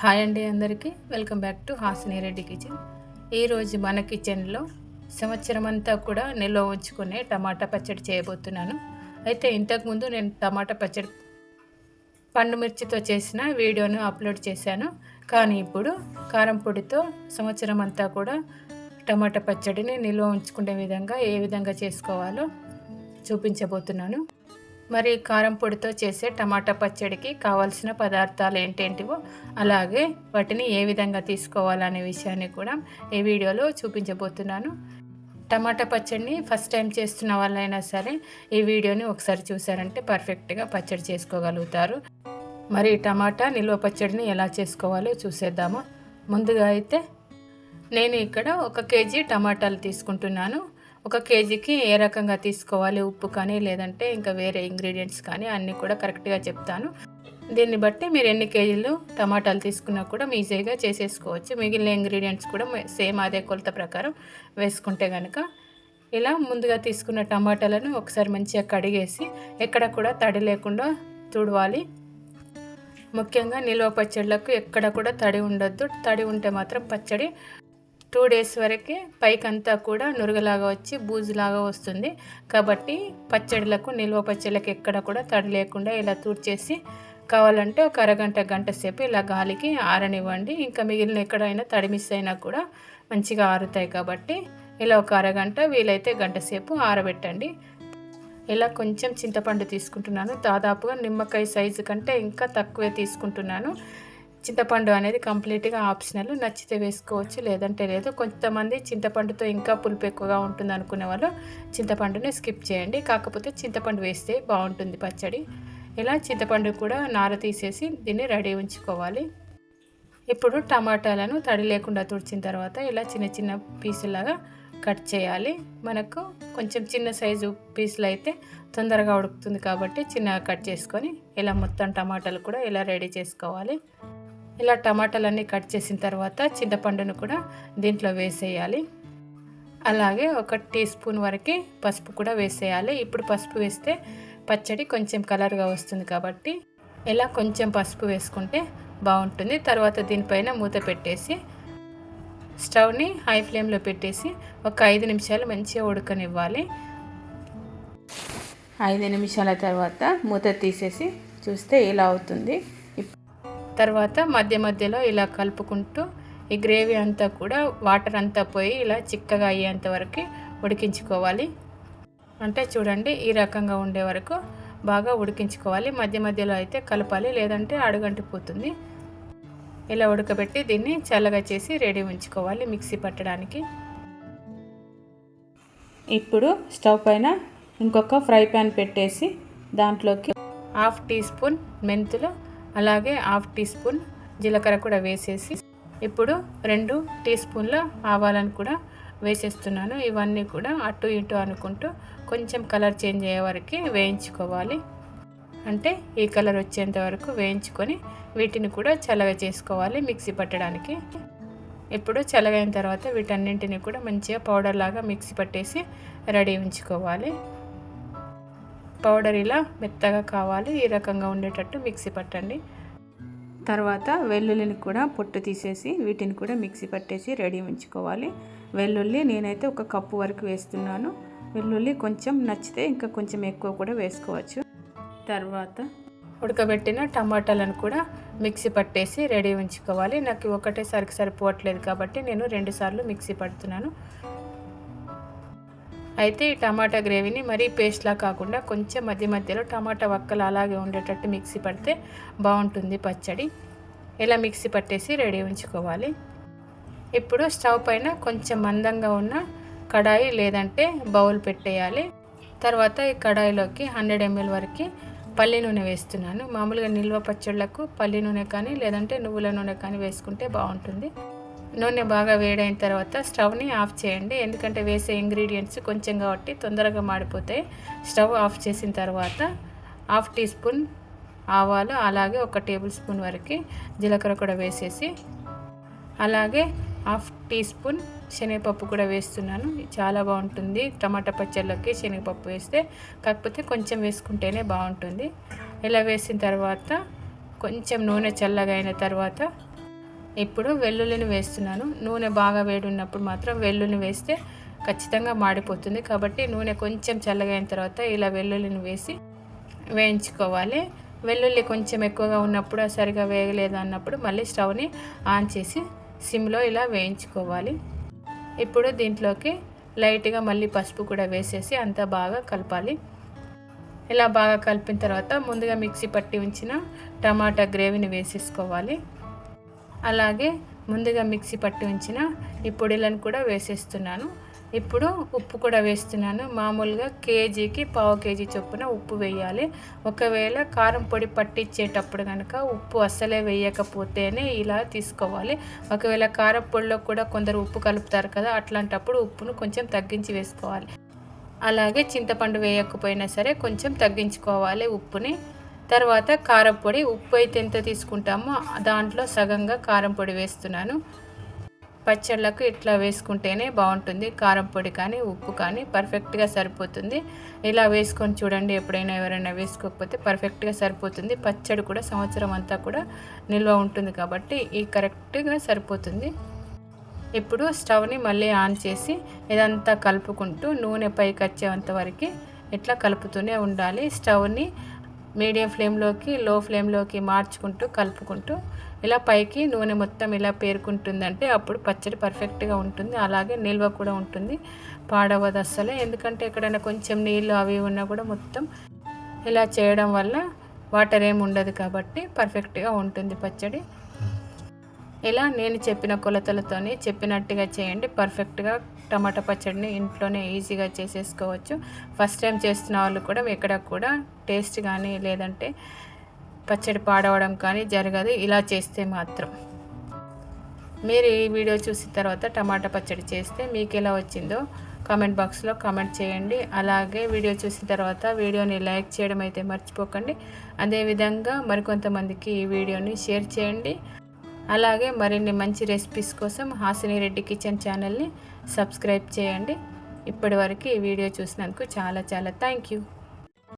Hi అండి అందరికీ. Welcome back to Hasini Reddy kitchen. ఈరోజు మన కిచెన్లో సంవత్సరం అంతా కూడా నిల్వ ఉంచుకునే టమాటా పచ్చడి చేయబోతున్నాను. అయితే ఇంతకుముందు నేను టమాటా పచ్చడి పండు మిర్చితో చేసిన వీడియోను అప్లోడ్ చేశాను. కానీ ఇప్పుడు కారం పొడితో సంవత్సరం అంతా కూడా టమాటా పచ్చడిని నిల్వ ఉంచుకునే విధంగా ఏ విధంగా చేసుకోవాలో చూపించబోతున్నాను. మరి కారం పొడితో చేసే టమాటా పచ్చడికి కావాల్సిన పదార్థాలు ఏంటేంటివో అలాగే వాటిని ఏ విధంగా తీసుకోవాలనే విషయాన్ని కూడా ఈ వీడియోలో చూపించబోతున్నాను. టమాటా పచ్చడిని ఫస్ట్ టైం చేస్తున్న వాళ్ళైనా సరే ఈ వీడియోని ఒకసారి చూసారంటే పర్ఫెక్ట్గా పచ్చడి చేసుకోగలుగుతారు. మరి టమాటా నిల్వ పచ్చడిని ఎలా చేసుకోవాలో చూసేద్దాము. ముందుగా అయితే నేను ఇక్కడ ఒక కేజీ టమాటాలు తీసుకుంటున్నాను. ఒక కేజీకి ఏ రకంగా తీసుకోవాలి? ఉప్పు కానీ లేదంటే ఇంకా వేరే ఇంగ్రీడియంట్స్ కానీ అన్నీ కూడా కరెక్ట్గా చెప్తాను. దీన్ని బట్టి మీరు ఎన్ని కేజీలు టమాటాలు తీసుకున్నా కూడా ఈజీగా చేసేసుకోవచ్చు. మిగిలిన ఇంగ్రీడియంట్స్ కూడా సేమ్ అదే కొలత ప్రకారం వేసుకుంటే కనుక ఇలా ముందుగా తీసుకున్న టమాటాలను ఒకసారి మంచిగా కడిగేసి ఎక్కడ కూడా తడి లేకుండా తుడవాలి. ముఖ్యంగా నిల్వ పచ్చళ్ళకు ఎక్కడ కూడా తడి ఉండొద్దు. తడి ఉంటే మాత్రం పచ్చడి టూ డేస్ వరకే పైకంతా కూడా నురగలాగా వచ్చి బూజులాగా వస్తుంది. కాబట్టి పచ్చడిలకు నిల్వ పచ్చళ్ళకి ఎక్కడ కూడా తడి లేకుండా ఇలా తూడ్చేసి కావాలంటే ఒక అరగంట గంట సేపు ఇలా గాలికి ఆరనివ్వండి. ఇంకా మిగిలిన ఎక్కడైనా తడి మిస్ అయినా కూడా మంచిగా ఆరుతాయి కాబట్టి ఇలా ఒక అరగంట వీలైతే గంట సేపు ఆరబెట్టండి. ఇలా కొంచెం చింతపండు తీసుకుంటున్నాను. దాదాపుగా నిమ్మకాయ సైజు కంటే ఇంకా తక్కువే తీసుకుంటున్నాను. చింతపండు అనేది కంప్లీట్గా ఆప్షనల్. నచ్చితే వేసుకోవచ్చు లేదంటే లేదు. కొంతమంది చింతపండుతో ఇంకా పులుపు ఎక్కువగా ఉంటుంది అనుకునే వాళ్ళు చింతపండుని స్కిప్ చేయండి. కాకపోతే చింతపండు వేస్తే బాగుంటుంది పచ్చడి. ఇలా చింతపండు కూడా నార తీసేసి దీన్ని రెడీ ఉంచుకోవాలి. ఇప్పుడు టమాటాలను తడి లేకుండా తుడిచిన తర్వాత ఇలా చిన్న చిన్న పీసులాగా కట్ చేయాలి. మనకు కొంచెం చిన్న సైజు పీసులు అయితే తొందరగా ఉడుకుతుంది కాబట్టి చిన్నగా కట్ చేసుకొని ఇలా మొత్తం టమాటాలు కూడా ఇలా రెడీ చేసుకోవాలి. ఇలా టమాటాలన్నీ కట్ చేసిన తర్వాత చింతపండును కూడా దీంట్లో వేసేయాలి. అలాగే ఒక టీ స్పూన్ వరకు పసుపు కూడా వేసేయాలి. ఇప్పుడు పసుపు వేస్తే పచ్చడి కొంచెం కలర్గా వస్తుంది కాబట్టి ఇలా కొంచెం పసుపు వేసుకుంటే బాగుంటుంది. తర్వాత దీనిపైన మూత పెట్టేసి స్టవ్ని హై ఫ్లేమ్లో పెట్టేసి ఒక ఐదు నిమిషాలు మంచిగా ఉడకనివ్వాలి. ఐదు నిమిషాల తర్వాత మూత తీసేసి చూస్తే ఇలా అవుతుంది. తర్వాత మధ్య మధ్యలో ఇలా కలుపుకుంటూ ఈ గ్రేవీ అంతా కూడా వాటర్ అంతా పోయి ఇలా చిక్కగా అయ్యేంత వరకు ఉడికించుకోవాలి. అంటే చూడండి ఈ రకంగా ఉండే వరకు బాగా ఉడికించుకోవాలి. మధ్య మధ్యలో అయితే కలపాలి లేదంటే అడుగంటిపోతుంది ఇలా ఉడకబెట్టి దీన్ని చల్లగా చేసి రెడీ ఉంచుకోవాలి మిక్సీ పట్టడానికి. ఇప్పుడు స్టవ్ పైన ఇంకొక ఫ్రై ప్యాన్ పెట్టేసి దాంట్లోకి హాఫ్ టీ స్పూన్ మెంతులు అలాగే హాఫ్ టీ స్పూన్ జీలకర్ర కూడా వేసేసి ఇప్పుడు రెండు టీ స్పూన్ల ఆవాలను కూడా వేసేస్తున్నాను. ఇవన్నీ కూడా అటు ఇటు అనుకుంటూ కొంచెం కలర్ చేంజ్ అయ్యే వరకు వేయించుకోవాలి. అంటే ఈ కలర్ వచ్చేంత వరకు వేయించుకొని వీటిని కూడా చల్లగా చేసుకోవాలి మిక్సీ పట్టడానికి. ఇప్పుడు చల్లగైన తర్వాత వీటన్నింటిని కూడా మంచిగా పౌడర్ లాగా మిక్సీ పట్టేసి రెడీ ఉంచుకోవాలి. పౌడర్ ఇలా మెత్తగా కావాలి ఈ రకంగా ఉండేటట్టు మిక్సీ పట్టండి. తర్వాత వెల్లుల్లిని కూడా పొట్టు తీసేసి వీటిని కూడా మిక్సీ పట్టేసి రెడీ ఉంచుకోవాలి. వెల్లుల్లి నేనైతే ఒక కప్పు వరకు వేస్తున్నాను. వెల్లుల్లి కొంచెం నచ్చితే ఇంకా కొంచెం ఎక్కువ కూడా వేసుకోవచ్చు. తర్వాత ఉడకబెట్టిన టమాటాలను కూడా మిక్సీ పట్టేసి రెడీ ఉంచుకోవాలి. నాకు ఒకటేసారికి సరిపోవట్లేదు కాబట్టి నేను రెండుసార్లు మిక్సీ పడుతున్నాను. అయితే ఈ టమాటా గ్రేవీని మరీ పేస్ట్లా కాకుండా కొంచెం మధ్య మధ్యలో టమాటా వక్కలు అలాగే ఉండేటట్టు మిక్సీ పడితే బాగుంటుంది పచ్చడి. ఇలా మిక్సీ పట్టేసి రెడీ ఉంచుకోవాలి. ఇప్పుడు స్టవ్ పైన కొంచెం మందంగా ఉన్న కడాయి లేదంటే బౌల్ పెట్టేయాలి. తర్వాత ఈ కడాయిలోకి హండ్రెడ్ ఎంఎల్ వరకు పల్లి నూనె వేస్తున్నాను. మామూలుగా నిల్వ పచ్చళ్ళకు పల్లి నూనె కానీ లేదంటే నువ్వుల నూనె కానీ వేసుకుంటే బాగుంటుంది. నూనె బాగా వేడైన తర్వాత స్టవ్ని ఆఫ్ చేయండి. ఎందుకంటే వేసే ఇంగ్రీడియంట్స్ కొంచెం కాబట్టి తొందరగా మాడిపోతాయి. స్టవ్ ఆఫ్ చేసిన తర్వాత హాఫ్ టీ స్పూన్ ఆవాలు అలాగే ఒక టేబుల్ స్పూన్ వరకు జీలకర్ర కూడా వేసేసి అలాగే హాఫ్ టీ స్పూన్ శనగపప్పు కూడా వేస్తున్నాను. చాలా బాగుంటుంది. టమాటా పచ్చళ్ళకి శనగపప్పు వేస్తే కాకపోతే కొంచెం వేసుకుంటేనే బాగుంటుంది. ఇలా వేసిన తర్వాత కొంచెం నూనె చల్లగా అయిన తర్వాత ఇప్పుడు వెల్లుల్లిని వేస్తున్నాను. నూనె బాగా వేడి ఉన్నప్పుడు మాత్రం వెల్లుల్లిని వేస్తే ఖచ్చితంగా మాడిపోతుంది. కాబట్టి నూనె కొంచెం చల్లగా అయిన తర్వాత ఇలా వెల్లుల్లిని వేసి వేయించుకోవాలి. వెల్లుల్లి కొంచెం ఎక్కువగా ఉన్నప్పుడు సరిగా వేయలేదు అన్నప్పుడు మళ్ళీ స్టవ్ని ఆన్ చేసి సిమ్లో ఇలా వేయించుకోవాలి. ఇప్పుడు దీంట్లోకి లైట్గా మళ్ళీ పసుపు కూడా వేసేసి అంతా బాగా కలపాలి. ఇలా బాగా కలిపిన తర్వాత ముందుగా మిక్సీ పట్టి ఉంచిన టమాటా గ్రేవీని వేసేసుకోవాలి. అలాగే ముందుగా మిక్సీ పట్టి ఉంచిన ఈ పొడిలను కూడా వేసేస్తున్నాను. ఇప్పుడు ఉప్పు కూడా వేస్తున్నాను. మామూలుగా కేజీకి పావు కేజీ చొప్పున ఉప్పు వేయాలి. ఒకవేళ కారం పొడి పట్టించేటప్పుడు కనుక ఉప్పు అస్సలే వేయకపోతేనే ఇలా తీసుకోవాలి. ఒకవేళ కారం పొడిలో కూడా కొందరు ఉప్పు కలుపుతారు కదా అట్లాంటప్పుడు ఉప్పును కొంచెం తగ్గించి వేసుకోవాలి. అలాగే చింతపండు వేయకపోయినా సరే కొంచెం తగ్గించుకోవాలి ఉప్పుని. తర్వాత కారం పొడి ఉప్పు అయితే ఎంత తీసుకుంటామో దాంట్లో సగంగా కారం పొడి వేస్తున్నాను. పచ్చళ్ళకు ఇట్లా వేసుకుంటేనే బాగుంటుంది. కారం పొడి కానీ ఉప్పు కానీ పర్ఫెక్ట్గా సరిపోతుంది. ఇలా వేసుకొని చూడండి ఎప్పుడైనా ఎవరైనా వేసుకోకపోతే పర్ఫెక్ట్గా సరిపోతుంది. పచ్చడి కూడా సంవత్సరం అంతా కూడా నిల్వ ఉంటుంది కాబట్టి ఈ కరెక్ట్గా సరిపోతుంది. ఇప్పుడు స్టవ్ని మళ్ళీ ఆన్ చేసి ఇదంతా కలుపుకుంటూ నూనె పైకి వచ్చేంత వరకు ఇట్లా కలుపుతూనే ఉండాలి. స్టవ్ని మీడియం ఫ్లేమ్లోకి లో ఫ్లేమ్లోకి మార్చుకుంటూ కలుపుకుంటూ ఇలా పైకి నూనె మొత్తం ఇలా పేరుకుంటుందంటే అప్పుడు పచ్చడి పర్ఫెక్ట్గా ఉంటుంది. అలాగే నిల్వ కూడా ఉంటుంది. పాడవదు అస్సలే. ఎందుకంటే ఎక్కడైనా కొంచెం నీళ్ళు అవి ఉన్నా కూడా మొత్తం ఇలా చేయడం వల్ల వాటర్ ఏమి ఉండదు కాబట్టి పర్ఫెక్ట్గా ఉంటుంది పచ్చడి. ఇలా నేను చెప్పిన కొలతలతోని చెప్పినట్టుగా చేయండి. పర్ఫెక్ట్గా టమాటా పచ్చడిని ఇంట్లోనే ఈజీగా చేసేసుకోవచ్చు. ఫస్ట్ టైం చేస్తున్న వాళ్ళు కూడా ఎక్కడ కూడా టేస్ట్ కానీ లేదంటే పచ్చడి పాడవడం కానీ జరగదు. ఇలా చేస్తే మాత్రం. మీరు ఈ వీడియో చూసిన తర్వాత టమాటా పచ్చడి చేస్తే మీకు ఎలా వచ్చిందో కామెంట్ బాక్స్లో కామెంట్ చేయండి. అలాగే వీడియో చూసిన తర్వాత వీడియోని లైక్ చేయడం అయితే మర్చిపోకండి. అదేవిధంగా మరికొంతమందికి ఈ వీడియోని షేర్ చేయండి. అలాగే మరిన్ని మంచి రెసిపీస్ కోసం హాసిని రెడ్డి కిచెన్ ఛానల్ని సబ్స్క్రైబ్ చేయండి. ఇప్పటివరకు ఈ వీడియో చూసినందుకు చాలా చాలా థ్యాంక్ యూ.